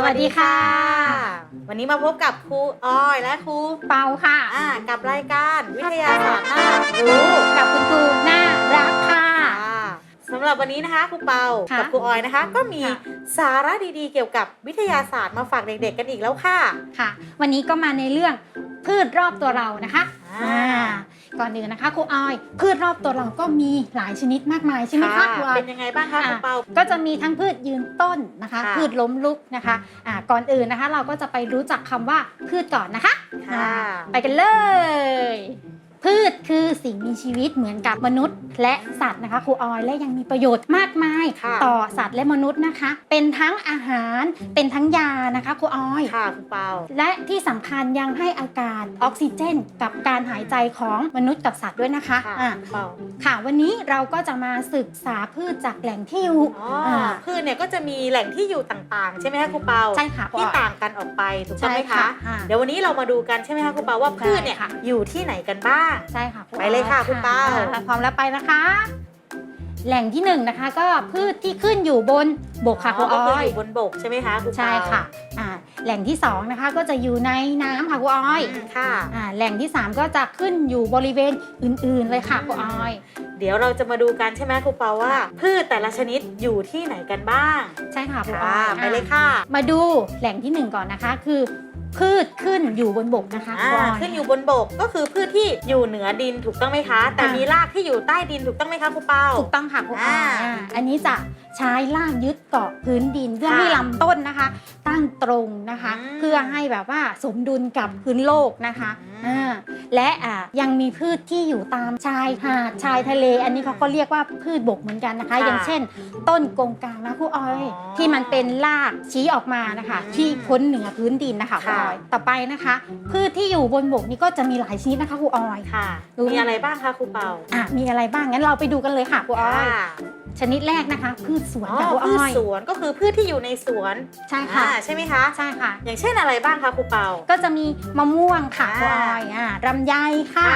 สวัสดีค่ะ วันนี้มาพบกับครูอ้อยและครูเปาค่ะ อ่ากับรายการวิทยาศาสตร์น่ารู้กับคุณครูน่ารักค่ะค่ะสำหรับวันนี้นะคะครูเปาค่ะกับครูออยนะคะ ก็มีค่ะ สาระดีๆ เกี่ยวกับวิทยาศาสตร์มาฝากเด็กๆกันอีกแล้วค่ะ ค่ะ วันนี้ก็มาในเรื่องพืชรอบตัวเรานะคะอ่า อ่า ก่อนอื่นนะคะครูออยพืชรอบตัวเราก็มีหลายชนิดมากมายใช่ไหมคะครูออยเป็นยังไงบ้างคะครูเปา ก็จะมีทั้งพืชยืนต้นนะคะ ค่ะ พืชล้มลุกนะคะอ่าก่อนอื่นนะคะ เราก็จะไปรู้จักคำว่าพืชก่อนนะคะค่ะอ่าไปกันเลย พืชคือสิ่งมีชีวิตเหมือนกับมนุษย์ และสัตว์นะคะครูออยและยังมีประโยชน์มากมายค่ะต่อสัตว์และมนุษย์นะคะ เป็นทั้งอาหารเป็นทั้งยานะคะครูออยค่ะครูเปาและที่สำคัญยังให้อากาศออกซิเจน กับการหายใจของมนุษย์กับสัตว์ด้วยนะคะค่ะอ่าครูเปาค่ะวันนี้เราก็จะมาศึกษาพืชจากแหล่งที่อยู่อ๋ออาพืชเนี่ยก็จะมีแหล่งที่อยู่ต่างๆ ใช่ไหมคะครูเปาใช่ค่ะที่ต่างกันออกไปถูกต้องไหมใช่คะอ่าเดี๋ยววันนี้เรามาดูกันใช่ไหมคะครูเปาว่าพืชเนี่ยใช่ค่ะอยู่ที่ไหนกันบ้างใช่ค่ะครูไปเลยค่ะคุณเปาอ่พร้อมแล้วไปนะคะ แหล่งที่หนึ่งนะคะ ก็พืชที่ขึ้นอยู่บนบกค่ะครูก็อ้คืออยอยู่บนบกใช่ไหมคะครูเปาใช่ค่ะอ่าแหล่งที่สองนะคะ ก็จะอยู่ในน้ำค่ะครูอ้อยอืมค่ะ อ่าแหล่งที่สามก็จะขึ้นอยู่บริเวณอื่นๆเลยค่ะครูอ้อย เดี๋ยวเราจะมาดูกันใช่ไหมครูเปาว่า พืชแต่ละชนิดอยู่ที่ไหนกันบ้างใช่ค่ะครูอ้ค่ะอยไปเลยค่ะ มาดูแหล่งที่หนึ่งก่อนนะคะ คือ พืชขึ้นอยู่บนบกนะคะครูอ่าอ้อยขึ้นอยู่บนบกก็คือพืชที่อยู่เหนือดินถูกต้องไหมคะ แต่อ่ามีมีรากที่อยู่ใต้ดินถูกต้องไหมคะครูเปา ถูกต้องค่ะครูอ้อยอ่าอ่า อันนี้จะใช้ลากยึดเกาะพื้นดินเพื่อค่ะให้ลำต้นนะคะ ตั้งตรงนะคะอืมเพื่อให้แบบว่าสมดุลกับพื้นโลกนะคะอืมอ่าและอ่ายังมีพืชที่อยู่ตามชายหาดชายทะเล อันนี้เขาก็เรียกว่าพืชบกเหมือนกันนะคะค่ะอย่างเช่น ต้นกงกลางนะครูอ้อยอ๋อที่มันเป็นรากชี้ออกมานะคะอืมที่พ้นเหนือพื้นดินนะคะครูค่ะอ้อยต่อไปนะคะ พืชที่อยู่บนบกนี่ก็จะมีหลายชนิดนะคะครูอ้อยค่ะรู้มีอะไรบ้างคะครูเปาอะมีอะไรบ้างงั้นเราไปดูกันเลยค่ะครูอ้อยค่ะชนิดแรกนะคะพืชสวนอ๋อค่ะครูพืชอ้อยสวนก็คือพืชที่อยู่ในสวนใช่ค่ะอ่าใช่ไหมคะใช่ค่ะ อย่างเช่นอะไรบ้างคะครูเปา ก็จะมีมะม่วงค่ะอ่าครูอ้อยอ่ารำไยค่ะ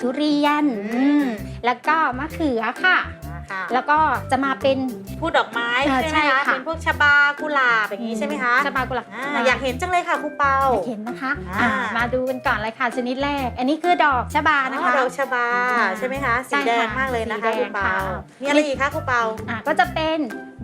ทุเรียนอืมอืมแล้วก็มะเขือค่ะอ่าค่ะแล้วก็จะมาเป็น พูดดอกไม้อ่าใช่ไหมใช่คะค่ะ เป็นพวกชบากุหลาบอย่างนี้ใช่ไหมคะชะบากุหลาบอ่าอยากเห็นจังเลยค่ะครูเปา อยากเห็นนะคะอ่า อ่ามาดูกันก่อนเลยค่ะชนิดแรก อันนี้คือดอกชะบาอ๋นะอคะดอกชบาอ่าใช่ไหมคะใช่สีแดงค่ะมากเลยนะคะสีแดงครูเปาค่ะ มีอะไรอีกคะครูเปา อ่าก็จะเป็น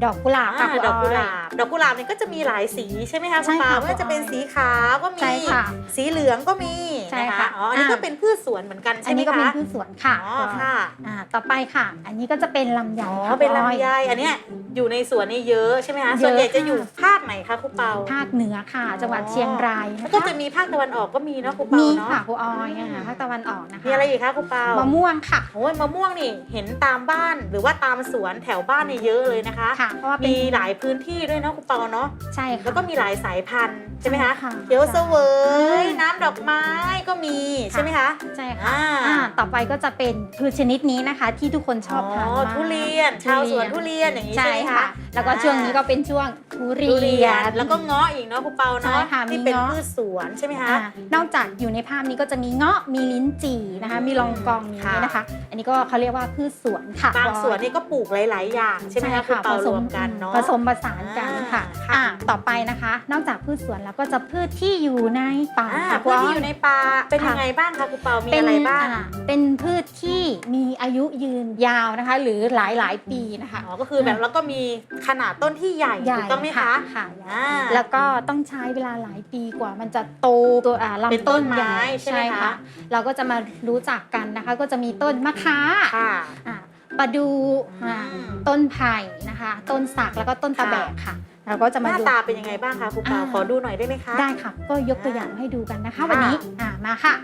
ดอกกุหลาบอ่าค่ะครูดอกกุหอ้ลาอยบดอกกุหลาบเนี่ยก็จะมีหลายสีใช่ไหมคะคใช่รูเปาค่ะไม่ว่าจะเป็นครูออยสีขาวก็มีใช่ค่ะสีเหลืองก็มีใช่นค่ะอ๋ออันนี้อ่าก็เป็นพืชสวนเหมือนกันอัใช่นไหมนี้ก็เป็นคะพืชสวนค่ะ อ๋อค่ะอ่าต่อไปค่ะ อันนี้ก็จะเป็นลำไยอ๋อค่ะเป็นครูอ้อยลำไย อันเนี้ยอยู่ในสวนนี่เยอะใช่ไหมคะเยอะส่วนใหญ่จะค่ะอยู่ภาคไหนคะครูเปา ภาคเหนือค่ะ จังหวัดเชียงรายแล้นะวก็คะจะมีภาคตะวันออกก็มีเนาะครูเปามีเนาะค่ะครูออยอ่าภาคตะวันออกนะคะ มีอะไรอีกคะครูเปามะม่วงค่ะ โอ้ยมะม่วงนี่เห็นตามบ้านหรือว่าตามสวนแถวบ้านเนี่ยเยอะเลยนะคะค่ะเพราะว่าเป็นมีหลายพื้นที่ด้วยเนาะครูเปาเนาะใช่ค่ะ แล้วก็มีหลายสายพันธุ์ใช่ไหมคะใช่ค่ะเขียวเสวยอืมน้ำดอกไม้ก็มีใช่ไหมคะ ใช่ค่ะอ่า อ่าต่อไปก็จะเป็นพืชชนิดนี้นะคะ ที่ทุกคนชอบทานมากทุเรียน ชาวสวนทุเรียนอย่างนี้ใช่ใช่ไหมค่ะ คะแล้วก็ช่วงนี้ก็เป็นช่วงทุเรีทุเรียยน น แล้วก็เงาะอีกเนาะครูเปาใช่เนาะค่ะมีที่เป็นเงาะ พืชสวนใช่ไหมคะ อ่านอกจากอยู่ในภาพนี้ก็จะมีเงาะมีลิ้นจี่นะคะ มีลองกองนี้ค่ะ นะคะ อันนี้ก็เขาเรียกว่าพืชสวนค่ะบางสวนนี่ก็ปลูกหลาย ๆ อย่างใช่ไหมคะครูเปารวมกันเนาะผสมผสานกันค่ะอ่าค่ะอ่าต่อไปนะคะ นอกจากพืชสวนแล้วก็จะพืชที่อยู่ในป่าอ่าค่ะพืชที่อยู่ในป่าเป็นค่ะยังไงบ้างคะครูเปามีเป็นอะไรบ้างอ่เป็นพืชที่มีอายุยืนยาวนะคะ หรือหลายหลายๆปีนะคะอ๋อก็คือแบบแล้วก็มีขนาดต้นที่ใหญ่ใหญ่ถูกต้องไหมคะค่ะอ่าแล้วก็ต้องใช้เวลาหลายปีกว่า มันจะโตตัวอ่าเป็นลำต้ต้นนไม้ใหญ่ใช่ไหมคะเราก็จะมารู้จักกันนะคะ ก็จะมีต้นมะขาค่ะอ่า ประดูอืมอ่าต้นไผ่นะคะ ต้นสักแล้วก็ต้นตะค่ะแบกค่ะ เราก็จะหมาน้าดู ตาเป็นยังไงบ้างคะครูเปาอ่า ขอดูหน่อยได้ไหมคะ ได้ค่ะ ก็ยกตัวอย่างให้ดูกันนะคะค่ะวันนี้อ่ามาค่ะ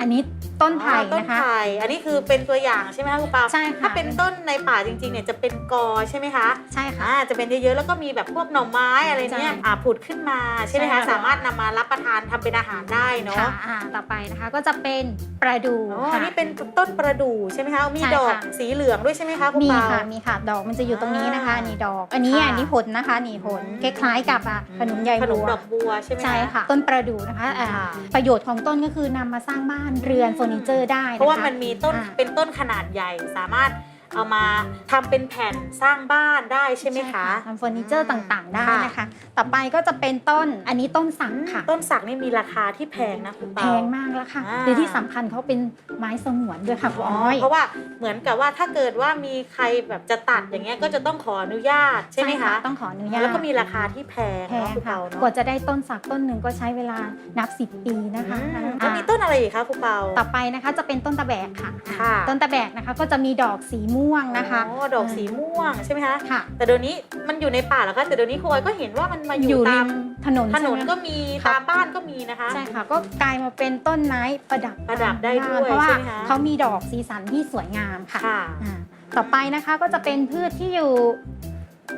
อันนี้ต้นไผ่อ๋อต้นนะคะ ไผ่อันนี้คือเป็นตัวอย่างใช่ไหมคะครูเปาใช่ค่ะถ้าเป็นต้นในป่าจริงๆเนี่ยจะเป็นกอใช่ไหมคะใช่ค่ะอ่าจะเป็นเยอะๆแล้วก็มีแบบพวกหน่อไม้อะไรเนี่ยใช่อ่าผุดขึ้นมาใช่ไหมใช่คะค่ะสามารถนำมารับประทานทำเป็นอาหารได้เนาะค่ะอ่าต่อไปนะคะก็จะเป็นประดูอ๋อค่ะนี่เป็นต้นประดู่ใช่ไหมคะมีใช่ดอกค่ะสีเหลืองด้วยใช่ไหมคะครูมีเปาค่ะมีค่ะดอกมันจะอยู่ตรงนี้นะคะอ่านี่ดอก อันนี้ค่ะอันนี้ผลนะคะนี่ผลอืมคล้ายๆกับอะขนมใยขนมบัวดอกบัวใช่ไหมใช่ค่ะ ต้นประดู่นะคะอ่าค่ะประโยชน์ของต้นก็คือนำมาสร้างบ้านเรือนเฟอร์นิเจอร์ได้นะคะเพราะว่ามันมีต้นอ่า เป็นต้นขนาดใหญ่สามารถ เอามาทำเป็นแผ่นสร้างบ้านได้ใช่ไหมคะทำเฟอร์นิเจอร์ต่างๆ ได้ค่ะนะคะ ต่อไปก็จะเป็นต้นอันนี้ต้นสักค่ะ ต้นสักนี่มีราคาที่แพงนะคุณแพเปางมากแล้วค่ะอ่าหรือที่สำคัญเขาเป็นไม้สงวนด้วยค่ะคุณอ้อย เพราะว่าเหมือนกับว่าถ้าเกิดว่ามีใครแบบจะตัดอย่างเงี้ยก็จะต้องขออนุญาตใช่ไหมคะต้องขออนุญาตแล้วก็มีราคาที่แพงแพเนาะงคุณค่ะเปาเนาะกว่าจะได้ต้นสักต้นหนึ่งก็ใช้เวลานับ 10 ปีนะคะอืมอ่าแล้วมีต้นอะไรอีกคะคุณเปาต่อไปนะคะจะเป็นต้นตะแบกค่ะค่ะต้นตะแบกนะคะก็จะมีดอกสีม่วงนะคะ อ๋อดอกสีม่วงใช่ไหมคะค่ะ แต่เดี๋ยวนี้มันอยู่ในป่าแล้วคะแต่เดี๋ยวนี้ครูออยก็เห็นว่ามันมาออยู่ยู่ริตามมถนนถนนใช่ไหม ก็มีค่ะตามบ้านก็มีนะคะ ใช่ค่ะ ก็กลายมาเป็นต้นไม้ประดับประดับได้ด้วยเพราะว่าใช่ไหมคะ เขามีดอกสีสันที่สวยงามค่ะค่ะ อ่าต่อไปนะคะก็จะเป็นพืชที่อยู่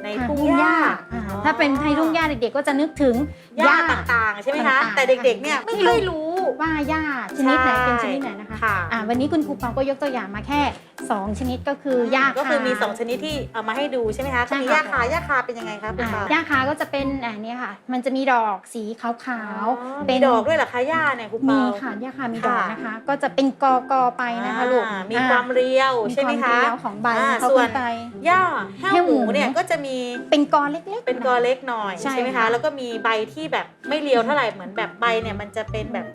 ในทางทุ่งหญ้าอ่าอ๋อถ้าเป็นในทุ่งหญ้าเด็กๆก็จะนึกถึง หญ้าต่างๆ ใช่ไหมคะ ต่างๆแต่เด็กๆ เนี่ยไม่ไม่รู้ ค่อยรู้ ว่าหญ้าชนิดไหนใช่เป็นชนิดไหนนะคะค่ะอ่าวันนี้คุณครูเปาก็ยกตัวอย่างมาแค่ 2 ชนิดก็คือหญ้าก็คือมีา2ชนิดที่เอามาให้ดูใช่ไหมคะใช่ก็มีค่ะหญ้าคาหญ้าคาเป็นยังไงคะคุณอ่าปาหญ้าคาก็จะเป็นอ่าเนี่ยค่ะ มันจะมีดอกสีขาวอ๋อๆมีดอกด้วยเหรอคะหญ้าเนี่ยคุณมีเปาค่ะหญ้าคามีดอกค่ะนะคะ ก็จะเป็นกอกอไปนะคะลูกอ่ามีอ่ความเรียวมีใช่ไหมวาคะเรียวของใบอ่าเขาส่วนขึ้นไปหญ้าแห้วแห้วหหมูมูเนี่ยก็จะมีเป็นกอเล็กๆ เป็นกอเล็กหน่อยใช่ใช่ไหมค่ะคะแล้วก็มีใบที่แบบไม่เรียวเท่าไหร่เหมือนแบบใบเนี่ยมันจะเป็นแบบ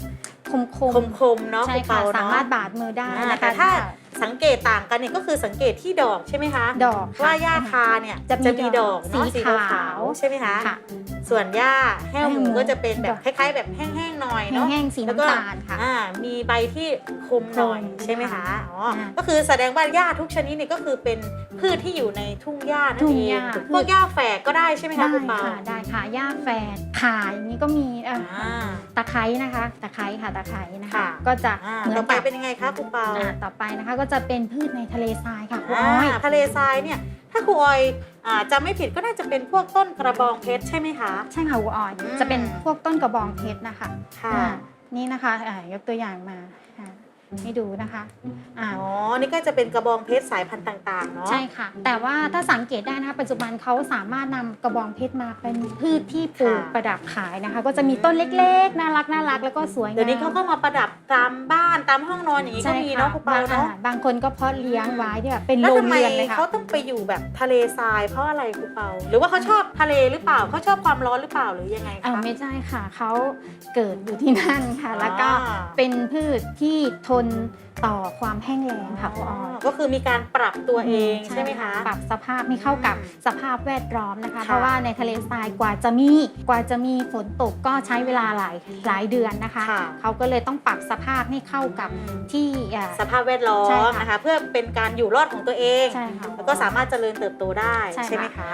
คมๆคมๆเนาะใช่คุณค่ะเปาสาเนาะมารถบาดมือได้อ่านะคะแต่ถ้าสังเกตต่างกันเนี่ยก็คือสังเกตที่ดอกใช่ไหมคะ ดอกค่ะ ว่าหญ้าคาเนี่ยจะมีมีดอกเนอะสีสีขาวขาวๆใช่ไหมคะ ค่ะ ส่วนหญ้าแห้วหมูแห้วหมูก็จะเป็นแบดบอกคล้าย ๆ แบบแห้งๆหน่อยแเนาะห้งๆสีแล้วก็น้ำตาลค่ะอ่ามีใบที่คมหน่อยคมใช่ไหมคะอ๋ออาก็คือแสดงว่าหญ้าทุกชนิดเนี่ยก็คือเป็นพืชที่อยู่ในทุ่งหญ้านั่ทุ่นงเอหงญ้าพวกหญ้าแฝกก็ได้ใช่ไหมคะได้คุณเปาค่ะได้ค่ะหญ้าแฝดขาอย่างนี้ก็มีอะอ่าตะไคร้นะคะตะไคร้ค่ะตะไคร้นะคะค่ะก็จะอ่าเหมือต่อนไปกับเป็นยังไงคะคุณเปาอ่าต่อไปนะคะก็จะเป็นพืชในทะเลทรายค่ะคุณอ่าอ้อยทะเลทรายเนี่ย ถ้าครูออยอ่าจำไม่ผิดก็น่าจะเป็นพวกต้นกระบองเพชรใช่ไหมคะ ใช่ค่ะคุณอ้อย อืม จะเป็นพวกต้นกระบองเพชรนะคะค่ะ อ่านี่นะคะอ่ายกตัวอย่างมาอ่า ให้ดูนะคะอ่าอ๋อ นี่ก็จะเป็นกระบองเพชรสายพันธุ์ต่างๆเนาะ ใช่ค่ะ แต่ว่าถ้าสังเกตได้นะคะ ปัจจุบันเขาสามารถนำกระบองเพชรมาเป็นพืชที่ปลูกค่ะ ประดับขายนะคะ ก็จะมีต้นเล็กๆ น่ารักน่ารักแล้วก็สวยงามเดี๋ยวนี้เขาก็มาประดับตามบ้านตามห้องนอนอย่างนี้ก็ใช่มีค่ะเนาะคุณเปาบางเนาะ อ่บางคนก็เพาะเลี้ยงไว้เนี่ยเป็นแล้วโรงทำไมเรือนเลยค่ะ เขาต้องไปอยู่แบบทะเลทรายเพราะอะไรคุณเปา หรือว่าเขาชอบทะเลหรือเปล่าเขาชอบความร้อนหรือเปล่าหรือยังไงเอาคะไม่ใช่ค่ะเขาเกิดอยู่ที่นั่นค่ะ แล้วก็อ่า เป็นพืชที่ทนต่อความแห้งแล้งค่ะคุณออยก็คือมีการปรับตัวเองใช่ไหมคะ ปรับสภาพให้เข้ากับอืมสภาพแวดล้อมนะคะค่ะเพราะว่าในทะเลทรายกว่าจะมีกว่าจะมีฝนตกก็ใช้เวลาหลายหลายเดือนนะคะค่ะเขาก็เลยต้องปรับสภาพให้เข้ากับที่อ่าสภาพแวดล้อใช่มค่ะนะคะ เพื่อเป็นการอยู่รอดของตัวเองใช่ค่ะแล้วก็สามารถเจริญเติบโตได้ใช่ไหมคะ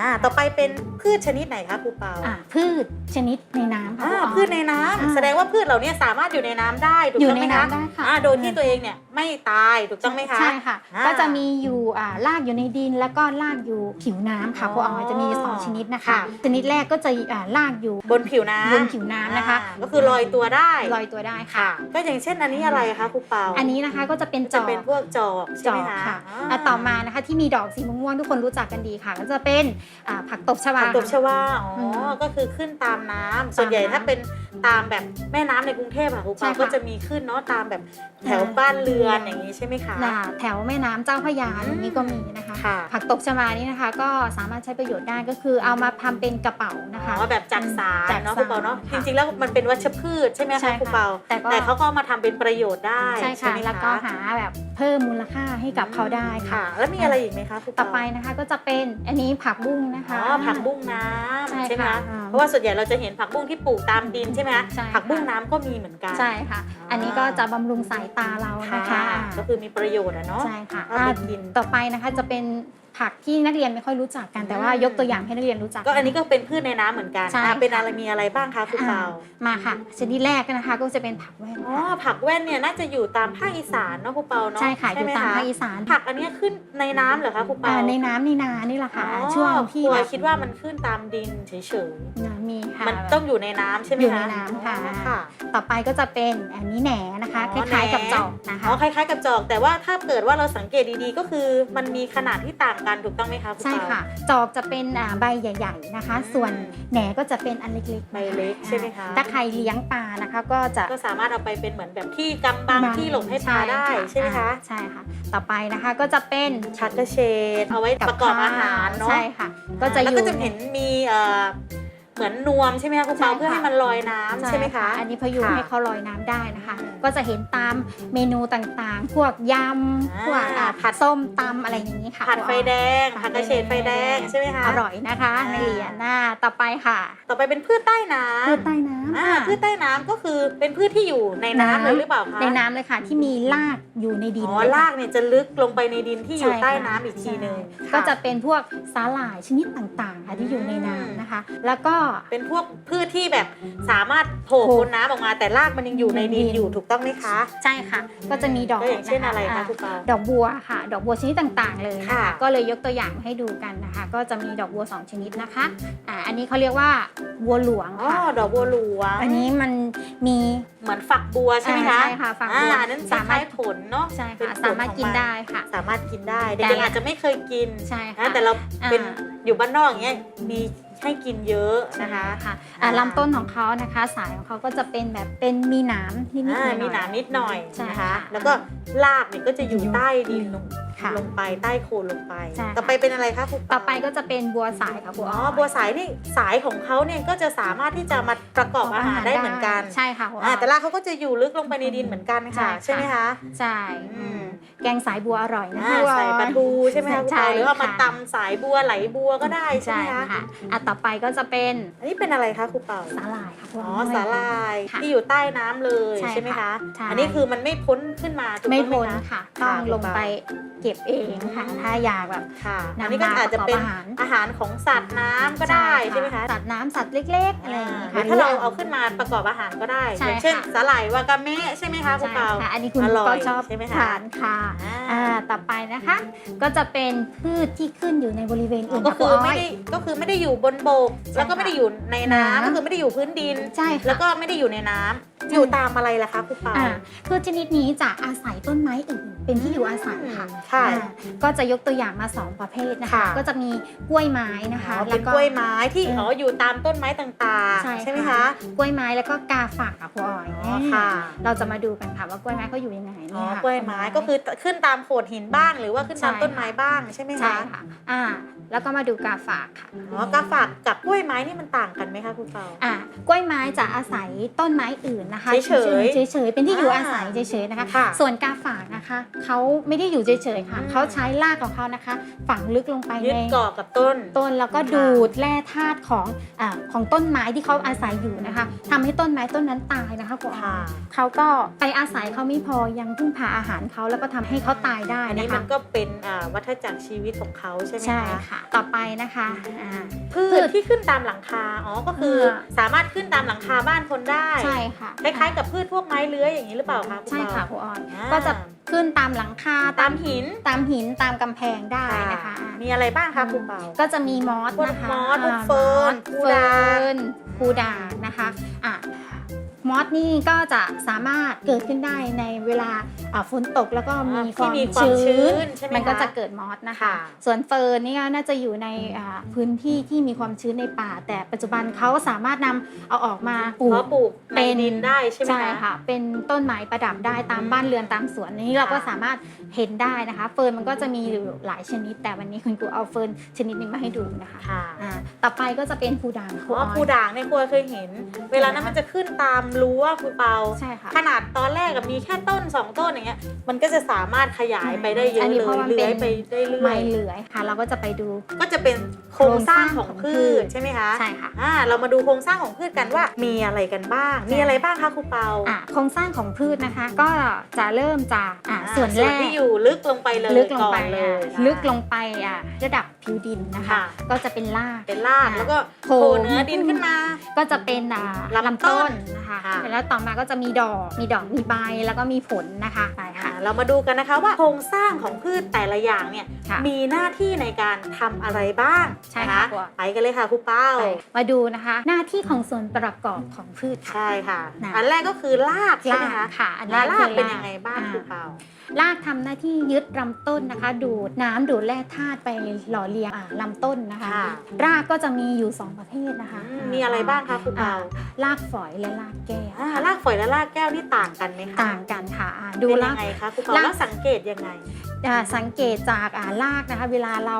อ่าอ่าต่อไปเป็นพืชชนิดไหนคะครูเปาอ่าพืชชนิดในน้ำค่ะอ่าคุณออยพืชในน้ำอ่าแสดงว่าพืชเหล่านี้สามารถอยู่ในน้ำได้ถูกอยู่ต้องในไหมคะน้ำได้ค่ะ อ่าโดยที่ตัวเองเนี่ยไม่ตายถูกต้องไหมคะ ใช่ค่ะ อ่าก็จะมีอยู่อ่ารากอยู่ในดินแล้วก็รากอยู่ผิวน้ำค่ะอ๋อพวกออยจะมีสองชนิดนะคะ ค่ะ ชนิดแรกก็จะอ่ารากอยู่บนผิวน้ำบนผิวน้ำนะคะอ่าก็คือลอยตัวได้ลอยตัวได้ค่ะ ค่ะ ก็อย่างเช่นอันนี้อะไรคะครูเปาอันนี้นะคะก็จะเป็นจจะอกเป็นพวกจอกจใช่ไหอมกคะค่ะอ่าอะต่อมานะคะที่มีดอกสีม่วงๆทุกคนรู้จักกันดีค่ะ ก็จะเป็นอ่าผักตบชวา ผักตบชค่ะวาอ๋ออมก็คือขึ้นตามน้ำส่วนใหญ่ตามน้ำถ้าเป็นตามแบบแม่น้ำในกรุงเทพอะครูใช่เปาค่ะก็จะมีขึ้นเนาะตามแบบแถวอ่าบ้านเรือนอย่างนี้ใช่ไหมคะน่ะแถวแม่น้ำเจ้าพระยาอืมอย่างนี้ก็มีนะคะ ค่ะ ผักตบชวานี่นะคะ ก็สามารถใช้ประโยชน์ได้ก็คือเอามาทำเป็นกระเป๋านะคะ อ๋อแบบจักสารจักเนาะสารครูเปาเนาะจค่ะริงๆแล้วมันเป็นวัชพืชใช่ไหมใช่คะค่ะครูเปาแต่ก็แต่เขาก็เอามาทำเป็นประโยชน์ได้ใช่ค่ะ ไหมแล้วก็หาแบบ เพิ่มมูลค่าให้กับเขาได้ค่ะ ค่ะ แล้วมีอะไรอีกไหมคะครูต่เปาอไปนะคะก็จะเป็นอันนี้ผักบุ้งนะคะอ๋อผักบุ้งน้ำใช่ใช่ไหมค่ะคะอ่าเพราะว่าส่วนใหญ่เราจะเห็นผักบุ้งที่ปลูกตามดินใช่ไหมคะใช่ค่ะ ผักบุ้งน้ำก็มีเหมือนกัน ใช่ค่ะ อันนี้ก็จะบำรุงสายตาเราค่ะนะคะก็คือมีประโยชน์อะเนาะใช่ค่ะเอาไปกิน ต่อไปนะคะจะเป็น ผักที่นักเรียนไม่ค่อยรู้จักกันแต่ว่าอืมยกตัวอย่างให้นักเรียนรู้จัก ก็อันนี้ก็เป็นพืชในน้ำเหมือนกันใช่อะเป็นค่ะอะไรมีอะไรบ้างคะคุณเปามาค่ะ ชนิดแรกนะคะก็จะเป็นผักแว่นอ๋อผักแว่นเนี่ยน่าจะอยู่ตามภาคอีสานเนาะคุณเปาเนาะใช่ค่ะอยู่ไหตามคะภาคอีสานผักอันเนี้ยขึ้นในน้ำเหรอคะคุณเปาอ่าในน้ำในนานี่แหละค่ะ อ๋อช่วงที่ครูแบบคิดว่ามันขึ้นตามดินเฉยนะมีค่ะ ๆมันต้องอยู่ในน้ำใช่ไหมคะอยู่ในน้ำค่ะ อ๋อค่ะ ต่อไปก็จะเป็นอันนี้แหนนะคะ คอ๋อล้ายๆกับแหนจอกนะคะ อ๋อคล้ายๆกับจอกแต่ว่าถ้าเกิดว่าเราสังเกตดีๆ ก็คือมันมีขนาดที่ต่างกันถูกต้องไหมคะครูใช่เปา ค่ะ จอกจะเป็นอ่าใบใหญ่ ๆนะคะ อืมส่วนแหนก็จะเป็นอันเล็กๆใบเล็กใช่ไหมคะ ถ้าใครเลี้ยงปลานะคะ ก็จะก็สามารถเอาไปเป็นเหมือนแบบที่กำบังที่หลบให้ปลาได้ใช่ไหมคะอ่าใช่ค่ะ ต่อไปนะคะก็จะเป็นชักกระเชดเอาไว้ประกอบอาหารเนาะใช่ค่ะ ก็จะแล้วอยู่ ก็จะเห็นมีเอ่อ เหมือนนวมใช่ไหมคะครูเปาใช่ค่ะ เพื่อให้มันลอยน้ำใช่ไหมคะ อันนี้พยุงค่ะให้เขาลอยน้ำได้นะคะ อืมก็จะเห็นตามเมนูต่างๆ พวกยอ่าำพวกอ่าผัดส้มตำอะไรอย่างนี้ค่ะผัดไฟแดงผัผัดกระเฉดไฟแดงใช่ไหมคะ อร่อยนะคะอ่า ในเหรียญหน้าต่อไปค่ะต่อไปเป็นพืชใต้น้ำพืชใต้น้ำอ่าค่ะ พืชใต้น้ำก็คือเป็นพืชที่อยู่ในน้ำน้ำ เลยหรือเปล่าคะในน้ำเลยค่ะ ที่มีรากอยู่ในดินอ๋อเลยค่ะ รากเนี่ยจะลึกลงไปในดินที่อยู่ช่ค่ะใต้น้ำอีกทีหนึ่ง ใช่ค่ก็จะเป็นพวกสาหร่ายชนิดต่างๆค่ะที่อยู่ในน้ำนะคะ แล้วก็เป็นพวกพืชที่แบบสามารถโผล่โผล่พ้นน้ำออกมาแต่รากมันยังอยู่ในดินในดินอยู่ถูกต้องไหมคะ ใช่ค่ะ ก็จะมีดอกก็อย่างเช่นอะไราคะครูเปาดอกบัวค่ะ ดอกบัวชนิดต่างๆ เลยนะคะค่ะ ก็เลยยกตัวอย่างมาให้ดูกันนะคะ ก็จะมีดอกบัวสองชนิดนะคะอ่าอันนี้เขาเรียกว่าบัวหลวงอ๋อค่ะดอกบัวหลวง อันนี้มันมีเหมือนฝักบัวใช่ไหมคะอ่าใช่ค่ะฝักบัวอ่าอันนั้นสาสามามารรถถผลเนาะใช่เป็นค่ะผลสามารถกินของมันได้ค่ะ สามารถกินได้แต่เด็กๆอาจจะไม่เคยกินใช่ค่ะนะแต่เราเป็นอ่าอยู่บ้านนอกอย่างเงี้ยมี ให้กินเยอะนะคะค่ะอ่าลำต้นของเขานะคะ สายของเขาก็จะเป็นแบบเป็นมีหนามนิดๆหอ่าน่อยๆมีหนามนิดหน่อยใช่นะคะ ค่ะแล้วก็รากเนี่ยก็จะอยู่อยู่ใต้ดินลง ค่ะ ลงไปใต้โคนลงไป ใช่ค่ะ ต่อไปเป็นอะไรคะครูเาต่อไปก็จะเป็นบัวสายค่ะบัวอ๋อบัวสายนี่สายของเขาเนี่ยก็จะสามารถที่จะมาประกอบอาหารได้เหมือนกันใช่ค่ะบัวอ่าแต่รากเขาก็จะอยู่ลึกลงไปในดินเหมือนกันค่ะใช่ค่ะ ใช่ไหมคะ ใช่อืม แกงสายบัวอร่อยนะอ่าบัวใส่ปลาทูใช่ไหมคะครูใช่เปาหรือว่ามาค่ะ ตำสายบัวไหลบัวก็ได้ใช่ใช่ไหมคะค่ะอะต่อไปก็จะเป็นอันนี้เป็นอะไรคะครูเปาสาหร่ายค่ะบัวอ๋อสาหร่ายค่ะที่อยู่ใต้น้ำเลยใช่ใช่ไหมคะ ใช่ อันนี้คือมันไม่พ้นขึ้นมาถูกไม่ต้องพ้นไหมคะ ค่ะ ต้องค่ะลงไปเก็บเองค่ะอืม ถ้าอยากแบบค่ะนำอันนี้ก็อาจจะเป็นมาประกอบอาหารอาหารของสัตว์น้ำก็ได้ใช่ไหมคะสัตว์น้ำสัตว์เล็กๆอะไรอย่างนี้หรืค่ะ อถ้าเราเอาขึ้นมาประกอบอาหารก็ได้ใช่อย่างเช่นค่ะ สาหร่ายวากาเมะใช่ไหมคะครูใช่เปาค่ะอันนี้คุณอร่อยก็ชอบใช่ไหมคะ ทานค่ะอ่าอ่าต่อไปนะคะ ก็จะเป็นพืชที่ขึ้นอยู่ในบริเวณอื่นก็คือรับไม่ยได้ก็คือไม่ได้อยู่บนบกใช่แล้วก็ไม่ได้อยู่ในน้ำน้ำก็คือไม่ได้อยู่พื้นดิน ใช่ค่ะแล้วก็ไม่ได้อยู่ในน้ำอยู่ตามอะไรล่ะคะครูเปาอ่าพืชชนิดนี้จะอาศัยต้นไม้อื่นเป็นที่อยู่อาศัยค่ะค่ะอ่าก็จะยกตัวอย่างมาสองประเภทนะคะ ค่ะ ก็จะมีกล้วยไม้นะคะอ๋อแล้เป็นวก็ กล้วยไม้ที่เอออ๋อ๋ออยู่ตามต้นไม้ต่างใช่ๆ ใช่ไหมค่ะ คะกล้วยไม้แล้วก็กาฝากค่ะคุณออยอ๋อค่ะเราจะมาดูกันค่ะว่ากล้วยไม้เขาอยู่ยังไงอ๋อนี่ค่ะ กล้วยไม้ก็คือขึ้นตามโขดหินบ้าง หรือว่าขึ้นตามใช่ต้นไม้บ้างใช่ไหมใช่คะ ค่ะอ่า แล้วก็มาดูกาฝากค่ะอ๋อกาฝากกับกล้วยไม้นี่มันต่างกันไหมคะคุณเปา อ่ากล้วยไม้จะอาศัยต้นไม้อื่นนะคะเฉยๆเฉยๆเป็นที่อยู่อ่าอาศัยเฉยๆนะคะ ค่ะ ส่วนกาฝากนะคะเขาไม่ได้อยู่เฉยๆค่ะอืมเขาใช้รากของเขานะคะ ฝังลึกลงไปยึดในเกาะกับต้น ต้นแล้วก็ค่ะดูดแร่ธาตุของอาของต้นไม้ที่เขาอาศัยอยู่นะคะทำให้ต้นไม้ต้นนั้นตายนะคะคุณออค่ะยเขาก็ไปอาศัยเขาไม่พอยังพึ่งพาอาหารเขาแล้วก็ทำให้เขาตายได้อันนี้นะมัคะนก็เป็นอ่าวัฏจักรชีวิตของเขาใช่ไหมใช่คะ ค่ะต่อไปนะคะอ่าพืพืชชที่ขึ้นตามหลังคา อ๋อ ก็คือเออสามารถขึ้นตามหลังคาบ้านคนได้ ใช่ค่ะคล้ายๆกับพืชพวกไม้เลื้อยอย่างนี้หรือเปล่าคะณใช่ค่ะเปาคุณออยอ่า ก็จะขึ้นตามหลังคาตามหินตามหินตามกำแพงได้นะคะมีอะไรบ้างคะคุณเปา ก็จะมีมอสพวกนะคะมอสพวกเฟิร์นมอสพูด่างเฟิร์นพูด่างนะคะอะ มอสนี่ก็จะสามารถเกิดขึ้นได้ในเวลาอะฝนตกแล้วก็มีที่ความมีความชื้นใช่ไหมมันก็คะจะเกิดมอสนะคะค่ะส่วนเฟิร์นนี่ก็น่าจะอยู่ในอ่าพื้นที่ที่มีความชื้นในป่า แต่ปัจจุบันเขาสามารถนำเอาออกมาปลูเพกราะปลูกในเป็นดินได้ใช่ไหมใช่คะค่ะเป็นต้นไม้ประดับได้ตามอืมบ้านเรือนตามสวนนี้เราก็ค่ะสามารถเห็นได้นะคะ เฟิร์นมันก็จะมีอยู่หลายชนิด แต่วันนี้คุณครูเอาเฟิร์นชนิดหนึงมาให้ดูนะคะค่ะอ่าต่อไปก็จะเป็นภูด่างครูอ๋อออยปูด่างเนี่ยครัวเคยเห็น เวลานั้นมันจะขึ้นตามรั้วคุณเปาใช่ค่ะขนาดตอนแรกกับมีแค่ต้นสองต้นอย่างเงี้ยมันก็จะสามารถขยายไปได้เยอัอะนนี้เลเพราะยมันเลื้อยเป็นไปได้เรื่ไม้อยเลื้อยค่ะ เราก็จะไปดู ก็จะเป็นโครงสร้างของโครงสร้างของพืพืชชใช่ไหมคะใช่ค่ะอ่าเรามาดูโครงสร้างของพืชกันว่ามีอะไรกันบ้าง มีอะไรบ้างคะครูเปาอ่าโครงสร้างของพืชนะคะ ก็จะเริ่มจากอ่าอ่าส่วนแรกที่อยู่ลึกลงไปเลยลึกลงไปอนเลยอะลึกลงไปอะระดับผิวดินนะคะ ค่ะ ก็จะเป็นราก เป็นรากอ่าแล้วก็โคโผลล่นเนื้อดินขึ้นมา ก็จะเป็นอ่าลำลำต้ต้นนนะคะค่ะ แล้วต่อมาก็จะมีดอก มีดอก มีใบ แล้วก็มีผลนะคะไปอ่าค่ะ เรามาดูกันนะคะว่าโครงสร้างของพืชแต่ละอย่างเนี่ยค่ะมีหน้าที่ในการทำอะไรบ้าง ใช่นค่ะครูไปกันเลยค่ะครูเป้าไปมาดูนะคะ หน้าที่ของส่วนประกอบของพืชค่ะใช่ค่ะนะอันแรกก็คือรากใช่ไหมคะค่ะอันแล้วแรกรากคือเป็นยังไงบ้างอ่ครูเป้ารากทำหน้าที่ยึดลำต้นนะคะ ดูดน้ำดูดแร่ธาตุไปหล่อเลี้ยงอ่าลำต้นนะคะค่ะรากก็จะมีอยู่ 2 ประเภทนะคะอืมมีอะไรบ้างคะครูอ่าเปารากฝอยและรากแก้วอ่ารากฝอยและรากแก้วนี่ต่างกันไหมคะต่างกันค่ะอ่าดูดูยัราก งไงคะครูเปารากแล้วสังเกตยังไง อ่าสังเกตจากอ่ารากนะคะ เวลาเรา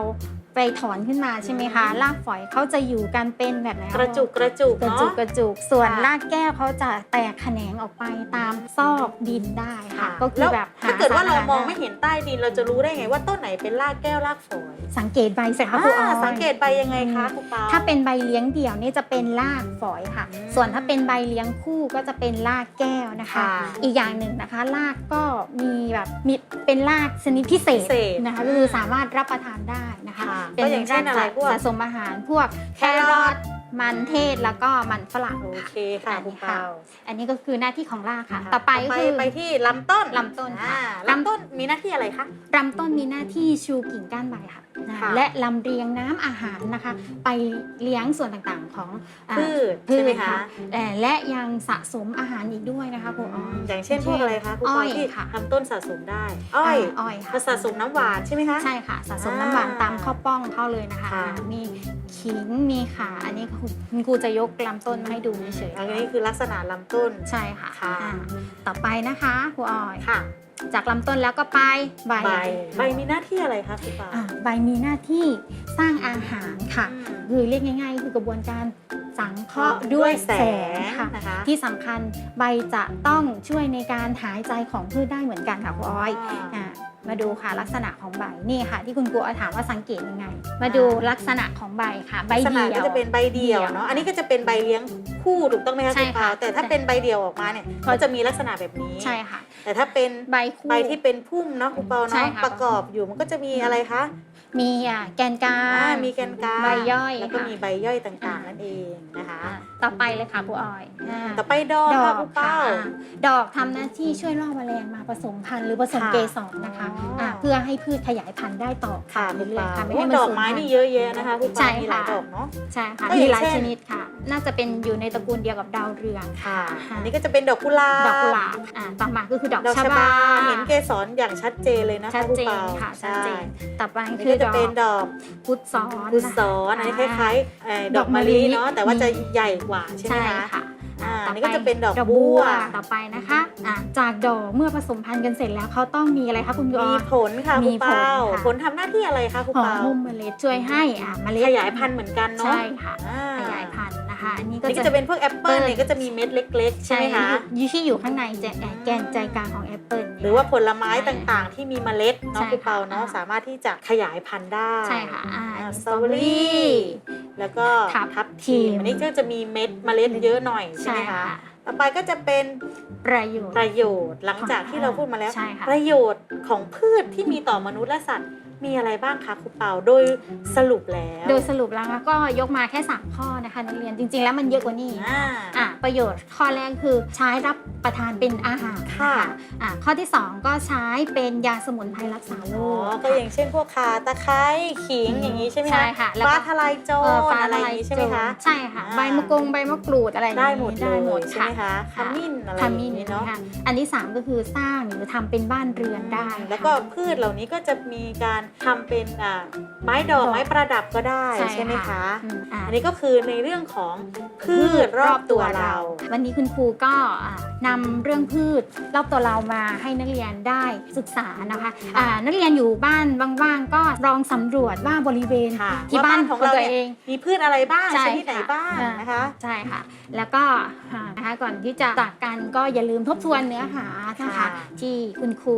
ไปถอนขึ้นมาใช่ไหมคะรากฝอยเขาจะอยู่กันเป็นแบบไหนคกระจุกกระจุกกระเนาะจุกกระจุกส่วนค่ะ รากแก้วเขาจะแตกแขนงออกไปตามซอกดินได้ค่ะ ก็คืแล้อวแบบหถ้าเกิดว่าเราสหมองไม่เห็นใต้ดินเราจะรู้ได้ไงว่าต้นไหนเป็นรากแก้วรากฝอยสังเกตใบสิคะครูออยาสังเกตใบยังไงคะครูเปา ถ้าเป็นใบเลี้ยงเดี่ยวนี่จะเป็นรากฝอยค่ะ อืมส่วนถ้าเป็นใบเลี้ยงคู่ก็จะเป็นรากแก้วนะคะ ค่ะอีกอย่างหนึ่งนะคะรากก็มีแบบมีเป็นรากชนิดพิเศษพิเศษนะคะอืมก็คือสามารถรับประทานได้นะคะ ค่ะเป็นก็อย่างเช่นอะไรรากพวกสะสมอาหารพวกแคแครรออทท มันเทศแล้วก็มันฝรั่งโอเคค่ะครูเปาอันนี้ก็คือหน้าที่ของรากค่ะค่ะ ต่อไปก็คือไปที่ลำต้นลำต้นค่ะอ่าลำต้นมีหน้าที่อะไรคะลำต้นมีหน้าที่ชูกิ่งก้านใบค่ะนะคะค่ะและลำเลียงน้ำอาหารนะคะ ไปเลี้ยงส่วนต่างๆของอ่าพืชพืใช่ไหมชคะค่ะแต่และยังสะสมอาหารอีกด้วยนะคะครูอ้อยอย่างเช่นพวกอะไรคะครูอ้เปาอยที่ค่ะลำต้นสะสมได้อ้อยาอ้อยค่ะก็สะสมน้ำหวานใช่ไหมคะใช่ค่ะสะสมอ่าน้ำหวานตามข้อป้องเข้าเลยนะคะค่ะมี ขิงมีขาอันนี้คุณครูจะยกลำต้นมาให้ดูเฉยอันนี้คือลักษณะลำต้น ใช่ค่ะค่ะ อ่าต่อไปนะคะครูอ้อย ค่ะจากลำต้นแล้วก็ไปใบใบใบมีหน้าที่อะไรคะครูเปาอ่าใบมีหน้าที่สร้างอาหารค่ะ คือเรียกง่ายๆ คือกระบวนการสังเคราะห์ด้วยแสงค่ะ นะคะที่สำคัญใบจะต้องช่วยในการหายใจของพืชได้เหมือนกันค่ะครูอ้อย อ่า มาดูค่ะลักษณะของใบนี่ค่ะ ที่คุณครูอ้อยถามว่าสังเกตยังไง มาดูลักษณะของใบค่ะใบลักษณะเดียวก็จะเป็นใบเดี่ยวเนาะอันนี้ก็จะเป็นใบเลี้ยงคู่ถูกต้องไหมคะใช่คุณค่ะเปาแต่ถ้าเป็นใบเดี่ยวออกมาเนี่ยเขาจะมีลักษณะแบบนี้ใช่ค่ะ แต่ถ้าเป็นใบคู่ใบที่เป็นพุ่มเนาะคุณเปาใช่เนาะค่ะประกอบอยู่มันก็จะมีอะไรคะมีอ่าแกนกลาอ่างมีแกนกลางใบย่อยแล้วก็ค่ะมีใบย่อยต่างๆนั่นเองนะคะอ่าต่อไปเลยค่ะครูอ้อยอ่าต่อไปดอกดอค่ะกคุณค่ะเป้าอ่าดอกทำหน้าที่ช่วยล่อแมลงมาผสมพันธุ์หรือผสมค่ะเกสรนะคะอ๋ออ่าเพื่อให้พืชขยายพันธุ์ได้ต่อค่ะไปคุณเรื่อยเป้าๆค่ะไม่โอ้ให้มันดอกสูญไม้พันนี่ธุ์ เยอะแยะนะคะคุณใช่เป้ามีหลายค่ะ ดอกเนาะ ใช่ค่ะก็มีอย่างหลายเช่น ชนิดค่ะ น่าจะเป็นอยู่ในตระกูลเดียวกับดาวเรืองค่ะค่ะ อันนี้ก็จะเป็นดอกกุหลาบดอกกุหลาบอ่าต่อมาก็คือดอกดอกชะชะบาบาเห็นเกสรอย่างชัดเจนเลยนะคะชัดคุณเจนเปาค่ะชัดเจนใช่ต่อไปอันนี้คือก็จะดอเป็นกดอกพุทธซ้อนกุศลนะคะ อันนี้คล้ายๆเอ่อดดออกกมะมะลิลิเนาะแต่ว่าจะใหญ่กว่าใช่ไหมใช่คะค่ะอ่าต่อันนี้ก็จะเป็นดอกดอกบับัววต่อไปนะคะอ่าจากดอกเมื่อผสมพันธุ์กันเสร็จแล้วเขาต้องมีอะไรคะคุณยอมีผลค่ะมีคุณเปาผลค่ะผลทำหน้าที่อะไรคะคุณห่อเปาหุ้มเมล็ดช่วยให้อ่าเมล็ดขยายพันธุ์เหมือนกันเนาะใช่ค่ะอ่าขยายพั นธุ์นะคะอันนี้อันนี้ก็ก็จะจะเป็นพวกแอปเปิลเนี่ยก็จะมีเม็ดเล็ก ๆ ใช่ไหมคะอยู่ที่อยู่ข้างในแจแกนใจกลางของแอปเปิลหรือว่าผลไม้ต่างๆ ที่มีเมล็ดเนาะใช่คุณเปาเนาะค่ะสามารถที่จะขยายพันธุ์ได้ใช่ค่ะอ่าอ่าสสตตรรออเบเบออรี่รี่แล้วก็ทับทับทิทิมมอันนี้ก็จะมีเม็ดเมล็ดเยอะหน่อยใช่ไหมคะต่อไปก็จะเป็นประโยชน์ประโยชน์หลังจากที่เราพูดมาแล้วใช่ค่ะประโยชน์ของพืชที่มีต่อมนุษย์และสัตว์ มีอะไรบ้างคะครูเปาโดยสรุปแล้ว โดยสรุปแล้วนะคะก็ยกมาแค่ 3 ข้อนะคะนักเรียนจริง ๆ แล้วมันเยอะกว่านี้อ่าอะประโยชน์ข้อแรกคือใช้รับประทานเป็นอาหารค่ะอะข้อที่ 2 ก็ใช้เป็นยาสมุนไพรรักษาโรอ๋อคก็อย่างเช่นพวกข่าตะไคร้ขิงอย่างนี้ใช่ไหมใช่คะค่ะแล้วก็ฟ้าทลายโจเอ่อรฟ้าอะไรทอลาย่ายงนี้ใช่ไหมคะโจรใช่ค่ะ อ่า ใบมะกงใบมะกรูดอะไรอย่างได้นี้หมดเลได้หมดยใช่ไหมค่ะคะขมิ้นอะไรขอย่างมิ้นนี้เนาะนะคะอันที่ 3 ก็คือสร้างหรือทำเป็นบ้านเรือนได้แล้วก็พืชเหล่านี้ก็จะมีการทำเป็นอ่าไม้ดอกดอกไม้ประดับก็ได้ใช่ใช่ไหมคะอืมอะอันนี้ก็คือในเรื่องของพืชรอบตัวเรา วันนี้คุณครูก็อ่านำเรื่องพืชรอบตัวเรามาให้นักเรียนได้ศึกษานะคะอ่านักเรียนอยู่บ้านว่างๆก็ลองสำรวจว่าบริเวณค่ะที่ว่าบ้านของของเราตัวเนี่ย เอง มีพืชอะไรบ้างใช่ชนิดไหนค่ะบ้างอ่าน นะคะ ใช่ค่ะ แล้วก็อ่านะคะก่อนที่จะจากกันก็อย่าลืมทบทวนเนื้อหานะคะค่ะ ที่คุณครู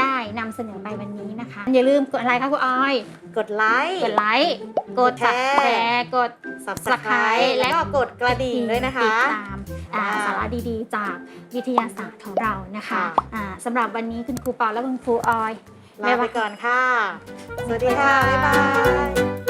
ได้นำเสนอไปวันนี้นะคะ อย่าลืมกดอะไรคะคุณออย กดไลค์กดไลค์กดกดแชร์แชร์กด subscribe แล้วก็กดกระดิ่งด้วยนะคะ ติดตามอ่าค่ะสาระดีๆ จากวิทยาศาสตร์ของเรานะคะค่ะ อ่าสำหรับวันนี้คุณครูเปาและคุณครูออย ลาไปก่อนค่ะ สวัสดีค่ะ บ๊ายบาย